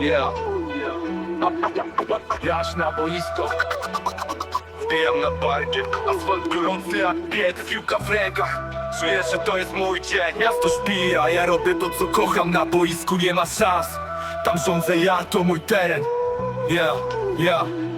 Yeah. Jaś na boisko. Wbijam na bardzie. Asfalt gorący jak piec Piłka w rękach. Czuję, że to jest mój dzień. Miasto śpi, a ja robię to co kocham. Na boisku nie ma szans. Tam rządzę ja, to mój teren. Yeah, yeah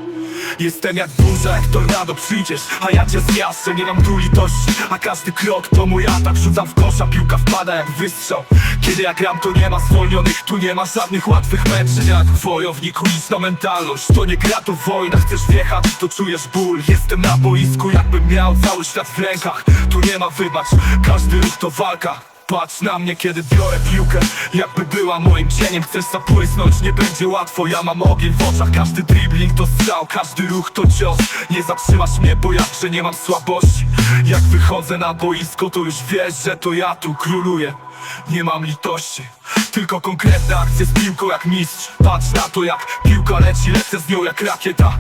Jestem jak burza, jak tornado przyjdziesz A ja cię zjaszę, nie mam tu litości A każdy krok to mój atak. Rzucam w kosza, piłka wpada jak wystrzał. Kiedy ja gram to nie ma zwolnionych Tu nie ma żadnych łatwych meczów Jak w wojowniku nic na mentalność To nie gra to wojna, chcesz wjechać to czujesz ból. Jestem na boisku jakbym miał cały świat w rękach. Tu nie ma wybacz, każdy ruch to walka Patrz na mnie, kiedy biorę piłkę. Jakby była moim cieniem Chcesz zapłysnąć, nie będzie łatwo Ja mam ogień w oczach, każdy dribbling to strzał Każdy ruch to cios. Nie zatrzymasz mnie, bo jakże nie mam słabości. Jak wychodzę na boisko, to już wiesz, że to ja tu króluję Nie mam litości Tylko konkretne akcje z piłką jak mistrz. Patrz na to jak piłka leci, lecę z nią jak rakieta.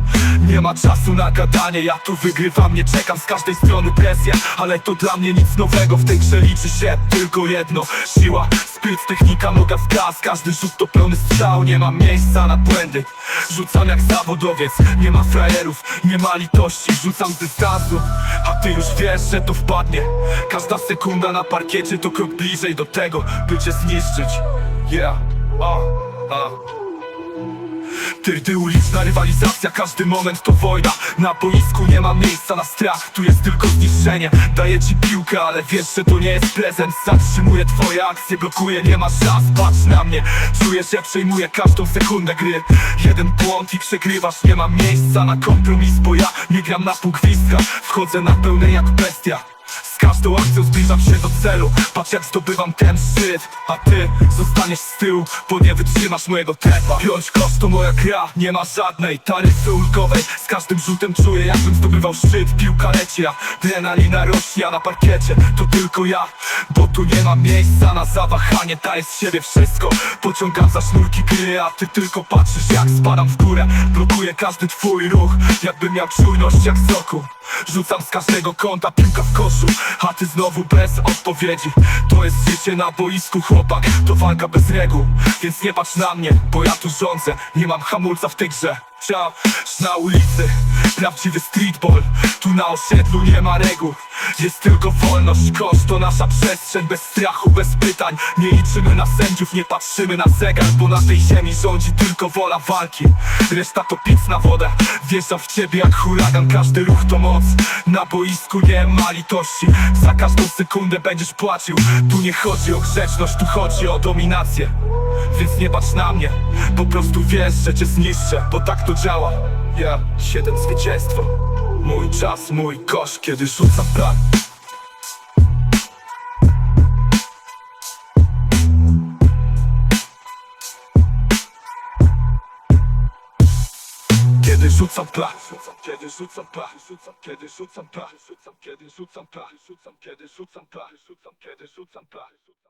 Nie ma czasu na gadanie, ja tu wygrywam Nie czekam z każdej strony presja. Ale to dla mnie nic nowego W tej grze liczy się tylko jedno Siła, spryt, technika, noga w gaz. Każdy rzut to pełny strzał Nie ma miejsca na błędy. Rzucam jak zawodowiec Nie ma frajerów, nie ma litości Rzucam z dystansu. A ty już wiesz, że to wpadnie. Każda sekunda na parkiecie to krok bliżej do tego By cię zniszczyć. Yeah, a, a Tyrdy uliczna rywalizacja, każdy moment to wojna. Na boisku nie ma miejsca na strach, tu jest tylko zniszczenie. Daję ci piłkę, ale wiesz, że to nie jest prezent. Zatrzymuję twoje akcje, blokuję, nie ma szans. Patrz na mnie, czujesz jak przejmuję każdą sekundę gry. Jeden błąd i przegrywasz, nie ma miejsca na kompromis Bo ja nie gram na pół gwizdka, wchodzę na pełne jak bestia z każdą akcją zbliżam się do celu. Patrz jak zdobywam ten szczyt. A ty zostaniesz z tyłu Bo nie wytrzymasz mojego tempa Piąć kosz to moja gra. Nie ma żadnej taryfy ulgowej. Z każdym rzutem czuję jakbym zdobywał szczyt. Piłka leci, adrenalina rośnie na parkiecie to tylko ja. Bo tu nie ma miejsca na zawahanie. Daję z siebie wszystko. Pociągam za sznurki gry A ty tylko patrzysz jak spadam w górę. Blokuję każdy twój ruch Jakbym miał czujność jak soku Rzucam z każdego kąta piłka w koszu A ty znowu bez odpowiedzi. To jest życie na boisku chłopak. To walka bez reguł. Więc nie patrz na mnie, bo ja tu rządzę. Nie mam hamulca w tej grze Ciao, na ulicy Prawdziwy streetball Tu na osiedlu nie ma reguł. Jest tylko wolność, kosz to nasza przestrzeń. Bez strachu, bez pytań. Nie liczymy na sędziów, nie patrzymy na zegar Bo na tej ziemi rządzi tylko wola walki. Reszta to pic na wodę. Wjeżdżam w ciebie jak huragan. Każdy ruch to moc. Na boisku nie ma litości. Za każdą sekundę będziesz płacił. Tu nie chodzi o grzeczność, tu chodzi o dominację Więc nie patrz na mnie. Po prostu wiesz, że cię zniszczę Bo tak to działa. Ja, siedem zwycięstwo. Mój czas, mój kosz, kiedy rzucam plan Kiedy rzucam pach, kiedy rzucam rzucam, kiedy rzucam rzucam, kiedy rzucam rzucam, kiedy rzucam pach, rzucam, kiedy rzucam pach.